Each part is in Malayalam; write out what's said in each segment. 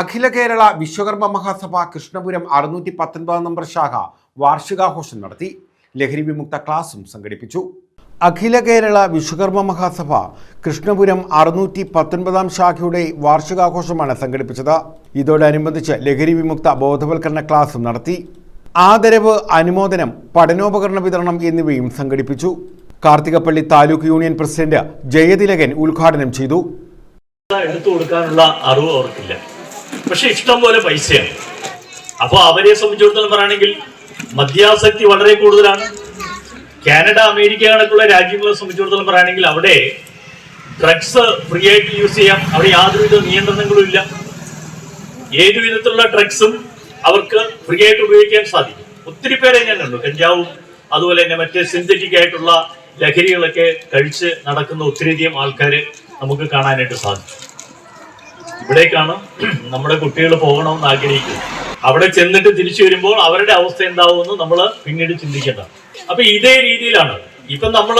അഖില കേരള വിശ്വകർമ്മ മഹാസഭ കൃഷ്ണപുരം അറുന്നൂറ്റി പത്തൊൻപതാം നമ്പർ ശാഖ വാർഷികാഘോഷം നടത്തി. ലഹരി വിമുക്ത ക്ലാസും സംഘടിപ്പിച്ചു. അഖില കേരള വിശ്വകർമ്മ മഹാസഭ കൃഷ്ണപുരം അറുന്നൂറ്റി പത്തൊൻപതാം ശാഖയുടെ വാർഷികാഘോഷമാണ് സംഘടിപ്പിച്ചത്. ഇതോടനുബന്ധിച്ച് ലഹരി വിമുക്ത ബോധവൽക്കരണ ക്ലാസും നടത്തി. ആദരവ് അനുമോദനം പഠനോപകരണ വിതരണം എന്നിവയും സംഘടിപ്പിച്ചു. കാർത്തികപ്പള്ളി താലൂക്ക് യൂണിയൻ പ്രസിഡന്റ് ജയതിലകൻ ഉദ്ഘാടനം ചെയ്തു. എടുത്തു കൊടുക്കാനുള്ള അറിവ് അവർക്കില്ല. പക്ഷെ ഇഷ്ടം പോലെ പൈസയാണ്. അപ്പോൾ അവരെ സംബന്ധിച്ചിടത്തോളം പറയുകയാണെങ്കിൽ മദ്യാസക്തി വളരെ കൂടുതലാണ്. കാനഡ അമേരിക്ക കണക്കുള്ള രാജ്യങ്ങളെ സംബന്ധിച്ചിടത്തോളം പറയുകയാണെങ്കിൽ അവിടെ ഡ്രഗ്സ് ഫ്രീ ആയിട്ട് യൂസ് ചെയ്യാം. അവിടെ യാതൊരുവിധ നിയന്ത്രണങ്ങളും ഇല്ല. ഏതു വിധത്തിലുള്ള ഡ്രഗ്സും അവർക്ക് ഫ്രീ ആയിട്ട് ഉപയോഗിക്കാൻ സാധിക്കും. ഒത്തിരി പേരെ ഞാൻ കണ്ടു. കഞ്ചാവും അതുപോലെ തന്നെ മറ്റ് സിന്തറ്റിക് ആയിട്ടുള്ള ലഹരികളൊക്കെ കഴിച്ച് നടക്കുന്ന ഒത്തിരിയധികം ആൾക്കാർ നമുക്ക് കാണാനായിട്ട് സാധിക്കും. ഇവിടേക്കാണ് നമ്മുടെ കുട്ടികൾ പോകണമെന്ന് ആഗ്രഹിക്കുന്നത്. അവിടെ ചെന്നിട്ട് തിരിച്ചു വരുമ്പോൾ അവരുടെ അവസ്ഥ എന്താവുമെന്ന് നമ്മൾ പിന്നീട് ചിന്തിക്കേണ്ട അപ്പൊ ഇതേ രീതിയിലാണ്. ഇപ്പൊ നമ്മൾ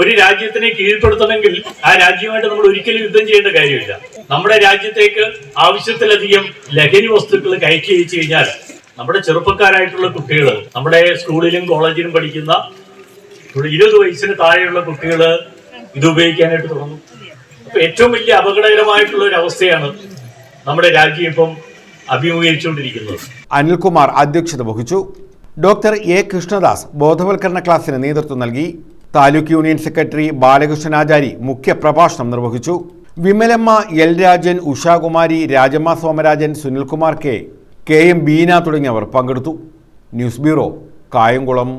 ഒരു രാജ്യത്തിനെ കീഴ്പ്പെടുത്തണമെങ്കിൽ ആ രാജ്യമായിട്ട് നമ്മൾ ഒരിക്കലും യുദ്ധം ചെയ്യേണ്ട കാര്യമില്ല. നമ്മുടെ രാജ്യത്തേക്ക് ആവശ്യത്തിലധികം ലഹരി വസ്തുക്കൾ കയറ്റി അയച്ചു കഴിഞ്ഞാൽ നമ്മുടെ ചെറുപ്പക്കാരായിട്ടുള്ള കുട്ടികൾ നമ്മുടെ സ്കൂളിലും കോളേജിലും പഠിക്കുന്ന ഇരുപത് വയസ്സിന് താഴെയുള്ള കുട്ടികൾ ഇത് ഉപയോഗിക്കാനായിട്ട് തുടങ്ങും. ഏറ്റവും വലിയ അപകടകരമായിട്ടുള്ള ഒരു അവസ്ഥയാണ് നമ്മുടെ രാജ്യം ഇപ്പം അഭിമുഖീകരിച്ചുകൊണ്ടിരിക്കുന്നത്. അനിൽകുമാർ അധ്യക്ഷത വഹിച്ചു. ഡോക്ടർ എ കൃഷ്ണദാസ് ബോധവൽക്കരണ ക്ലാസ്സിന് നേതൃത്വം നൽകി. താലൂക്ക് യൂണിയൻ സെക്രട്ടറി ബാലകൃഷ്ണനാചാരി മുഖ്യ പ്രഭാഷണം നിർവഹിച്ചു. Vimalamma L Rajan Ushakumari Rajamma Somarajan Sunilkumar K. K. M. Beena തുടങ്ങിയവർ പങ്കെടുത്തു. News bureau Kayamkulam.